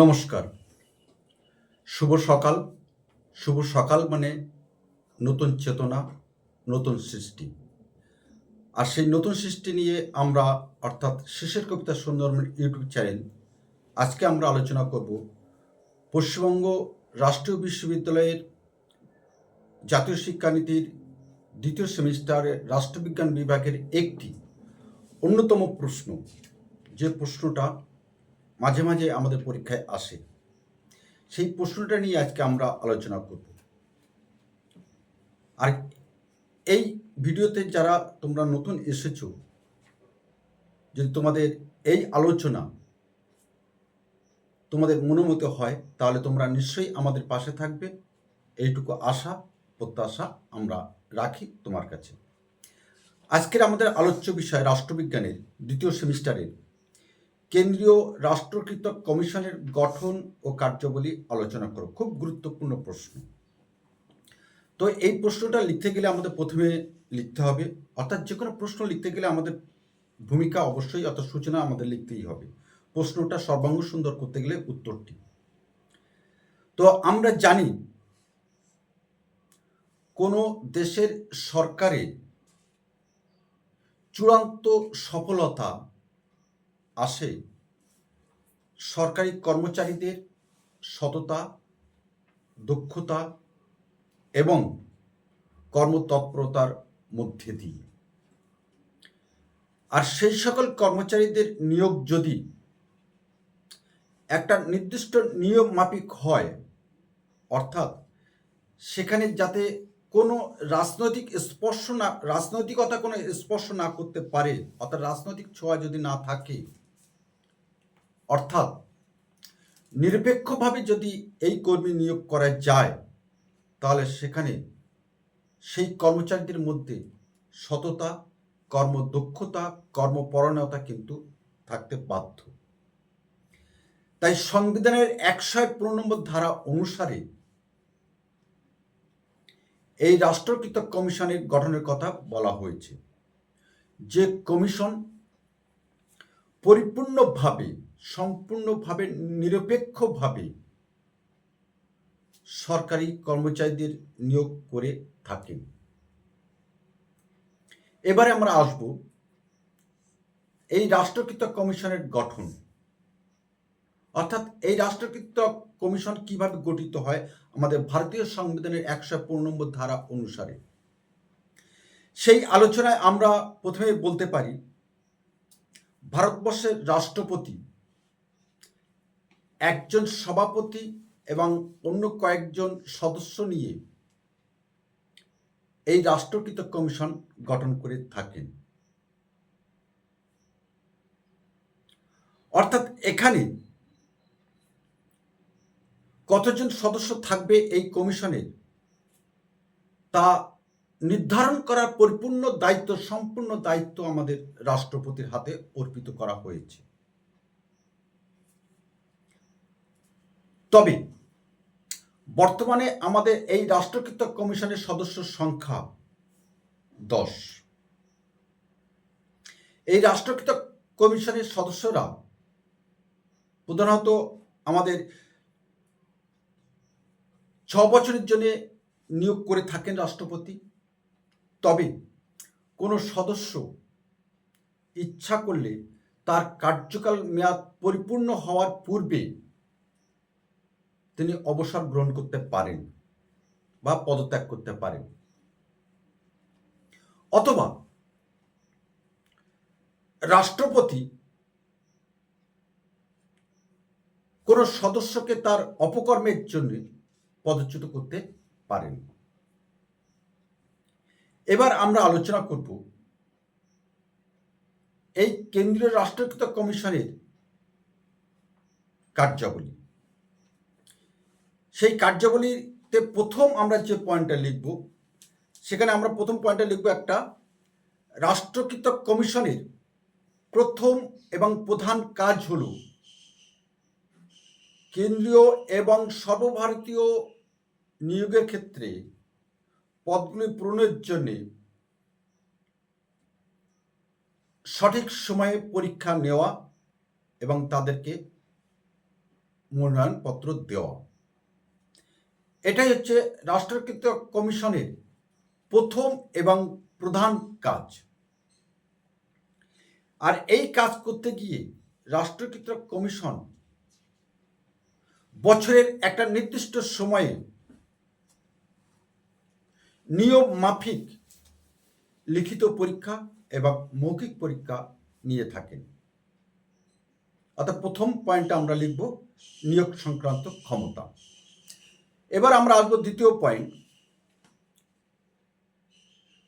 নমস্কার। শুভ সকাল। শুভ সকাল মানে নতুন চেতনা, নতুন সৃষ্টি। আর সেই নতুন সৃষ্টি নিয়ে আমরা, অর্থাৎ শেষের কবিতা সুন্দরবন ইউটিউব চ্যানেল, আজকে আমরা আলোচনা করব পশ্চিমবঙ্গ রাষ্ট্রীয় বিশ্ববিদ্যালয়ের জাতীয় শিক্ষানীতির দ্বিতীয় সেমিস্টারের রাষ্ট্রবিজ্ঞান বিভাগের একটি অন্যতম প্রশ্ন। যে প্রশ্নটা মাঝে মাঝে আমাদের পরীক্ষায় আসে। সেই প্রশ্নটা নিয়ে আজকে আমরা আলোচনা করব। আর এই ভিডিওতে যারা তোমরা নতুন এসেছ, যদি তোমাদের এই আলোচনা তোমাদের মনোমত হয়, তাহলে তোমরা নিশ্চয়ই আমাদের পাশে থাকবে। এইটুকু আশা, প্রত্যাশা আমরা রাখি তোমার কাছে। আজকের আমাদের আলোচ্য বিষয় রাষ্ট্রবিজ্ঞানের দ্বিতীয় সেমিস্টারের কেন্দ্রীয় রাষ্ট্রকৃত কমিশনের গঠন ও কার্যাবলী আলোচনা করো। খুব গুরুত্বপূর্ণ প্রশ্ন। তো এই প্রশ্নটা লিখতে গেলে আমাদের প্রথমে লিখতে হবে। অর্থাৎ যে কোনো প্রশ্ন লিখতে গেলে আমাদের ভূমিকা অবশ্যই অর্থাৎ সূচনা আমাদের লিখতেই হবে। প্রশ্নটা সর্বাঙ্গ সুন্দর করতে গেলে উত্তরটি। তো আমরা জানি, কোনো দেশের সরকারের চূড়ান্ত সফলতা আসে সরকারি কর্মচারীদের সততা, দক্ষতা এবং কর্মতৎপরতার মধ্যে দিয়ে। আর সেই সকল কর্মচারীদের নিয়োগ যদি একটা নির্দিষ্ট নিয়ম মাফিক হয়, অর্থাৎ সেখানে যাতে কোনো রাজনৈতিক স্পর্শ না, রাজনৈতিকতা কোনো স্পর্শ না করতে পারে, অর্থাৎ রাজনৈতিক ছোঁয়া যদি না থাকে অর্থাৎ নিরপেক্ষভাবে যদি এই কর্মী নিয়োগ করা যায়, তাহলে সেখানে সেই কর্মচারীদের মধ্যে সততা, কর্মদক্ষতা, কর্মপরায়ণতা কিন্তু থাকতে বাধ্য। তাই সংবিধানের একশো পনেরো নম্বর ধারা অনুসারে এই রাষ্ট্রকৃত কমিশনের গঠনের কথা বলা হয়েছে। যে কমিশন পরিপূর্ণভাবে সম্পূর্ণভাবে নিরপেক্ষভাবে সরকারি কর্মচারীদের নিয়োগ করে থাকেন। এবারে আমরা আসব এই রাষ্ট্রকৃত কমিশনের গঠন। অর্থাৎ এই রাষ্ট্রকৃত কমিশন কীভাবে গঠিত হয় আমাদের ভারতীয় সংবিধানের একশো পনেরো নম্বর ধারা অনুসারে। সেই আলোচনায় আমরা প্রথমে বলতে পারি, ভারতবর্ষের রাষ্ট্রপতি একজন সভাপতি এবং অন্য কয়েকজন সদস্য নিয়ে এই রাষ্ট্রকৃত কমিশন গঠন করে থাকেন। অর্থাৎ এখানে কতজন সদস্য থাকবে এই কমিশনের তা নির্ধারণ করার পরিপূর্ণ দায়িত্ব, সম্পূর্ণ দায়িত্ব আমাদের রাষ্ট্রপতির হাতে অর্পিত করা হয়েছে। তবে বর্তমানে আমাদের এই রাষ্ট্রকৃত কমিশনের সদস্য সংখ্যা দশ। এই রাষ্ট্রকৃত কমিশনের সদস্যরা প্রধানত আমাদের ছ বছরের জন্য নিয়োগ করে থাকেন রাষ্ট্রপতি। তবে কোনো সদস্য ইচ্ছা করলে তার কার্যকাল মেয়াদ পরিপূর্ণ হওয়ার পূর্বে তিনি অবসর গ্রহণ করতে পারেন বা পদত্যাগ করতে পারেন। অথবা রাষ্ট্রপতি কোনো সদস্যকে তার অপকর্মের জন্য পদচ্যুত করতে পারেন। এবার আমরা আলোচনা করব এই কেন্দ্রীয় রাষ্ট্রকৃত কমিশনের কার্যাবলী। সেই কার্যাবলীতে প্রথম আমরা যে পয়েন্টটা লিখব, সেখানে আমরা প্রথম পয়েন্টটা লিখব একটা রাষ্ট্রকৃত কমিশনের প্রথম এবং প্রধান কাজ হল কেন্দ্রীয় এবং সর্বভারতীয় নিয়োগের ক্ষেত্রে পদগুলি পূরণের জন্যে সঠিক সময়ে পরীক্ষা নেওয়া এবং তাদেরকে মনোনয়নপত্র দেওয়া। এটাই হচ্ছে রাষ্ট্রকৃত কমিশনের প্রথম এবং প্রধান কাজ। আর এই কাজ করতে গিয়ে রাষ্ট্রকৃত কমিশন বছরের একটা নির্দিষ্ট সময়ে নিয়ম মাফিক লিখিত পরীক্ষা এবং মৌখিক পরীক্ষা নিয়ে থাকেন। অর্থাৎ প্রথম পয়েন্টটা আমরা লিখব নিয়োগ সংক্রান্ত ক্ষমতা। এবার আমরা আসব দ্বিতীয় পয়েন্ট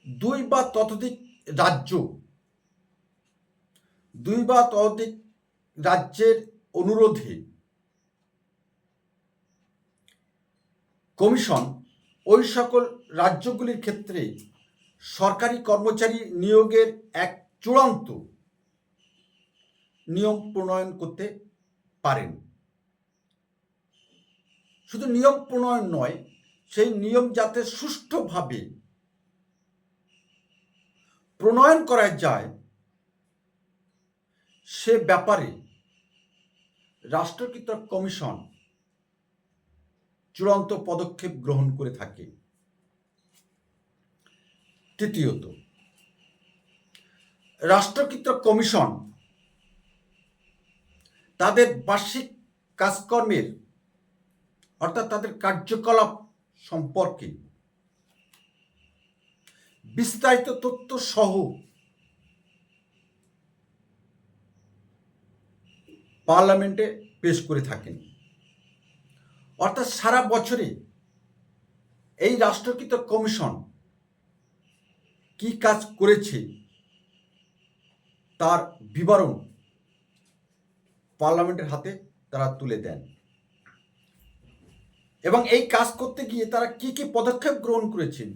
দুই বা ততোধিক রাজ্য, দুই বা ততোধিক রাজ্যের অনুরোধে কমিশন ওই সকল রাজ্যগুলির ক্ষেত্রে সরকারি কর্মচারী নিয়োগের এক চূড়ান্ত নিয়ম প্রণয়ন করতে পারেন। শুধু নিয়ম প্রণয়ন নয়, সেই নিয়ম যাতে সুষ্ঠুভাবে প্রণয়ন করা যায়, সে ব্যাপারে রাষ্ট্রকৃত কমিশন চূড়ান্ত পদক্ষেপ গ্রহণ করে থাকে। তৃতীয়ত, রাষ্ট্রকৃত কমিশন তাদের বার্ষিক কাজকর্মের অর্থাৎ তাদের কার্যকলাপ সম্পর্কে। বিস্তারিত তথ্য সহ পার্লামেন্টে পেশ করে থাকেন। অর্থাৎ সারা বছরে এই রাষ্ট্রকৃত কমিশন কি কাজ করেছে তার বিবরণ পার্লামেন্টের হাতে তারা তুলে দেন। এবং এই কাজ করতে গিয়ে তারা কি কি পদক্ষেপ গ্রহণ করেছেন?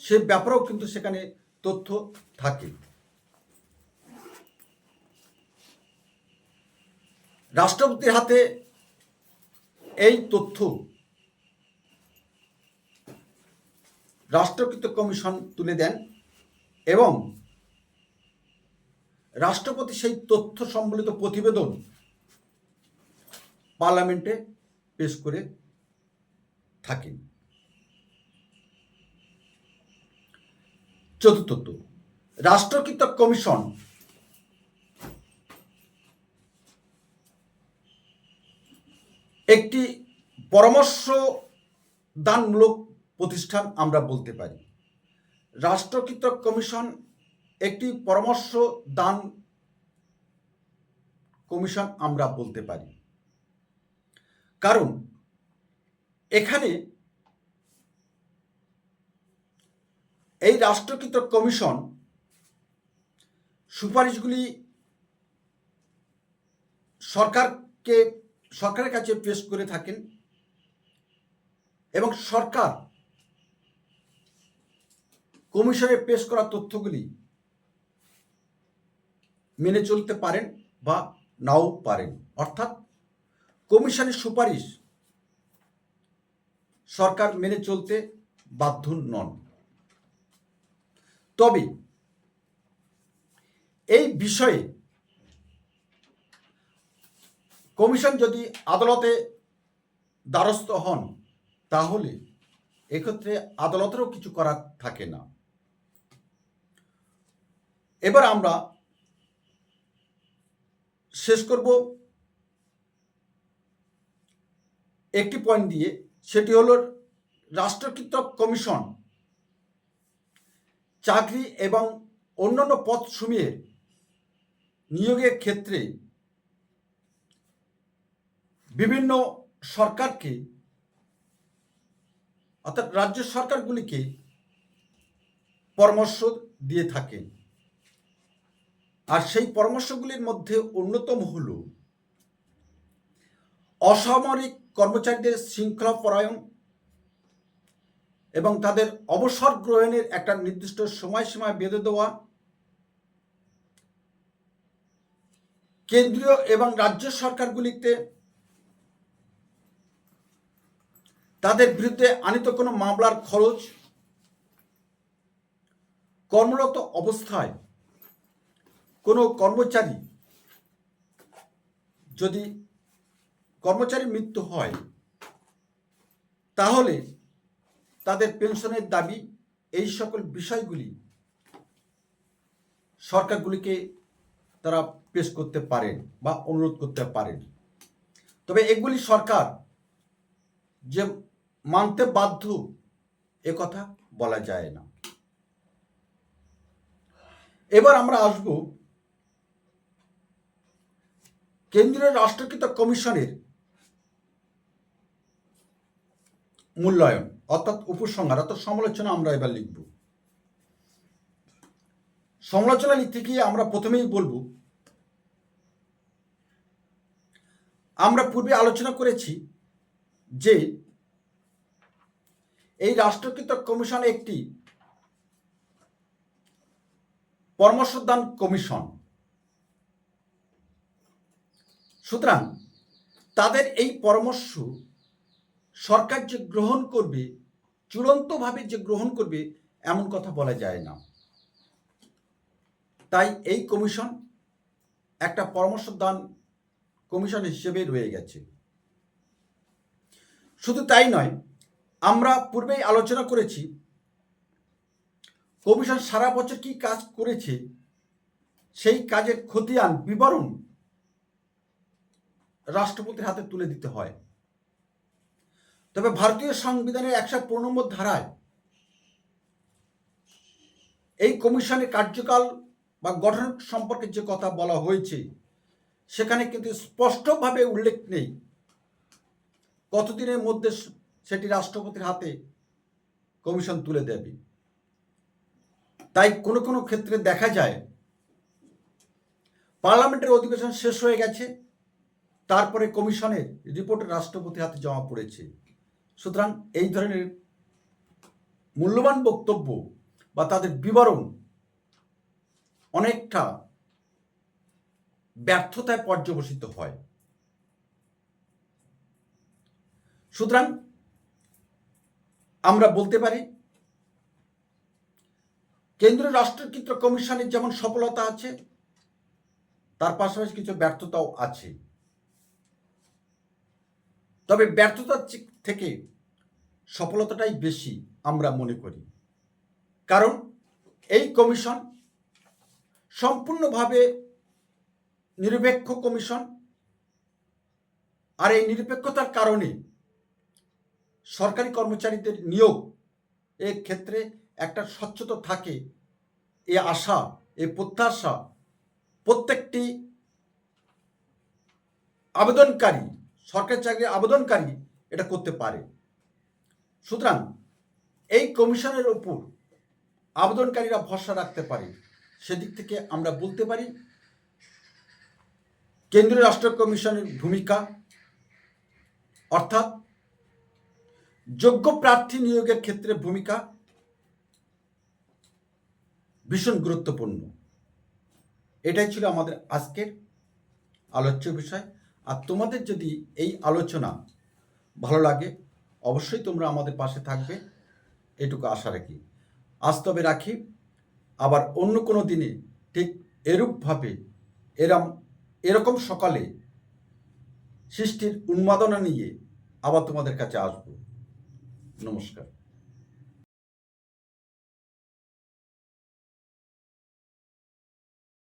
সে ব্যাপারেও কিন্তু সেখানে তথ্য থাকে। রাষ্ট্রপতির হাতে এই তথ্য রাষ্ট্রকৃত কমিশন তুলে দেন এবং রাষ্ট্রপতি সেই তথ্য সম্বলিত প্রতিবেদন পার্লামেন্টে পেশ করে থাকেন। চতুর্থত রাষ্ট্রকৃত কমিশন। একটি পরামর্শ দানমূলক প্রতিষ্ঠান আমরা বলতে পারি। রাষ্ট্রকৃত কমিশন একটি পরামর্শ দান কমিশন আমরা বলতে পারি। কারণ এখানে এই রাষ্ট্রকৃত কমিশন সুপারিশগুলি সরকারকে, সরকারের কাছে পেশ করে থাকেন এবং সরকার কমিশনে পেশ করা তথ্যগুলি মেনে চলতে পারেন বা নাও পারেন। অর্থাৎ কমিশনের সুপারিশ সরকার মেনে চলতে বাধ্য নন। তবে এই বিষয়ে কমিশন যদি আদালতে দ্বারস্থ হন, তাহলে এক্ষেত্রে আদালতেরও কিছু করার থাকে না। এবার আমরা শেষ করব। একটি পয়েন্ট দিয়ে সেটি হলো রাষ্ট্রকৃত কমিশন। চাকরি এবং অন্যান্য পদ সমূহের নিয়োগের ক্ষেত্রে বিভিন্ন সরকারকে অর্থাৎ রাজ্য সরকারগুলিকে পরামর্শ দিয়ে থাকে আর সেই পরামর্শগুলির মধ্যে অন্যতম হল অসামরিক কর্মচারীদের শৃঙ্খলা পরায়ণ এবং তাদের অবসর গ্রহণের একটা নির্দিষ্ট সময়সীমা বেঁধে দেওয়া কেন্দ্রীয় এবং রাজ্য সরকারগুলিতে তাদের বিরুদ্ধে আনিত কোনো মামলার খরচ কর্মরত অবস্থায় কোনো কর্মচারী যদি কর্মচারীর মৃত্যু হয়, তাহলে তাদের পেনশনের দাবি এই সকল বিষয়গুলি সরকারগুলিকে তারা পেশ করতে পারেন বা অনুরোধ করতে পারেন। তবে এগুলি সরকার যে মানতে বাধ্য, এ কথা বলা যায় না। এবার আমরা আসব কেন্দ্রীয় রাষ্ট্রকৃত কমিশনের মূল্যায়ন, অর্থাৎ উপসংহার, অর্থাৎ সমালোচনা আমরা এবার লিখব। সমালোচনা লিখতে গিয়ে আমরা প্রথমেই বলব, আমরা পূর্বে আলোচনা করেছি যে এই রাষ্ট্রকৃত কমিশন একটি পরামর্শদান কমিশন। সুতরাং তাদের এই পরামর্শ সরকার যে গ্রহণ করবে, চূড়ান্তভাবে যে গ্রহণ করবে, এমন কথা বলা যায় না। তাই এই কমিশন একটা পরামর্শদান কমিশন হিসেবে রয়ে গেছে। শুধু তাই নয়, আমরা পূর্বেই আলোচনা করেছি, কমিশন সারা বছর কি কাজ করেছে, সেই কাজের খতিয়ান, বিবরণ রাষ্ট্রপতির হাতে তুলে দিতে হয়। তবে ভারতীয় সংবিধানের একশো পনেরো নম্বর ধারায় এই কমিশনের কার্যকাল বা গঠন সম্পর্কে যে কথা বলা হয়েছে, সেখানে কিন্তু স্পষ্টভাবে উল্লেখ নেই কতদিনের মধ্যে সেটি রাষ্ট্রপতির হাতে কমিশন তুলে দেবে। তাই কোনো কোনো ক্ষেত্রে দেখা যায় পার্লামেন্টের অধিবেশন শেষ হয়ে গেছে, তারপরে কমিশনের রিপোর্ট রাষ্ট্রপতির হাতে জমা পড়েছে। সুতরাং এই ধরনের মূল্যবান বক্তব্য বা তাদের বিবরণ অনেকটা ব্যর্থতায় পর্যবসিত হয়। সুতরাং আমরা বলতে পারি, কেন্দ্রীয় রাষ্ট্রকৃত কমিশনের যেমন সফলতা আছে, তার পাশাপাশি কিছু ব্যর্থতাও আছে। তবে ব্যর্থতার থেকে সফলতাটাই বেশি আমরা মনে করি। কারণ এই কমিশন সম্পূর্ণভাবে নিরপেক্ষ কমিশন। আর এই নিরপেক্ষতার কারণে সরকারি কর্মচারীদের নিয়োগ এর ক্ষেত্রে একটা স্বচ্ছতা থাকে, এ আশা, এ প্রত্যাশা। প্রত্যেকটি আবেদনকারী সরকারি চাকরি আবেদনকারী এটা করতে পারে। সুতরাং এই কমিশনের ওপর আবেদনকারীরা ভরসা রাখতে পারে, সেদিক থেকে আমরা বলতে পারি কেন্দ্রীয় রাষ্ট্র কমিশনের ভূমিকা, অর্থাৎ যোগ্য প্রার্থী নিয়োগের ক্ষেত্রে ভূমিকা ভীষণ গুরুত্বপূর্ণ। এটাই ছিল আমাদের আজকের আলোচ্য বিষয়। আর তোমাদের যদি এই আলোচনা ভালো লাগে, অবশ্যই তোমরা আমাদের পাশে থাকবে। এটুকু আশা রাখি। আজ তবে রাখি। আবার অন্য কোনো দিনে ঠিক এরূপভাবে এরম, এরকম সকালে সৃষ্টির উন্মাদনা নিয়ে আবার তোমাদের কাছে আসব। নমস্কার।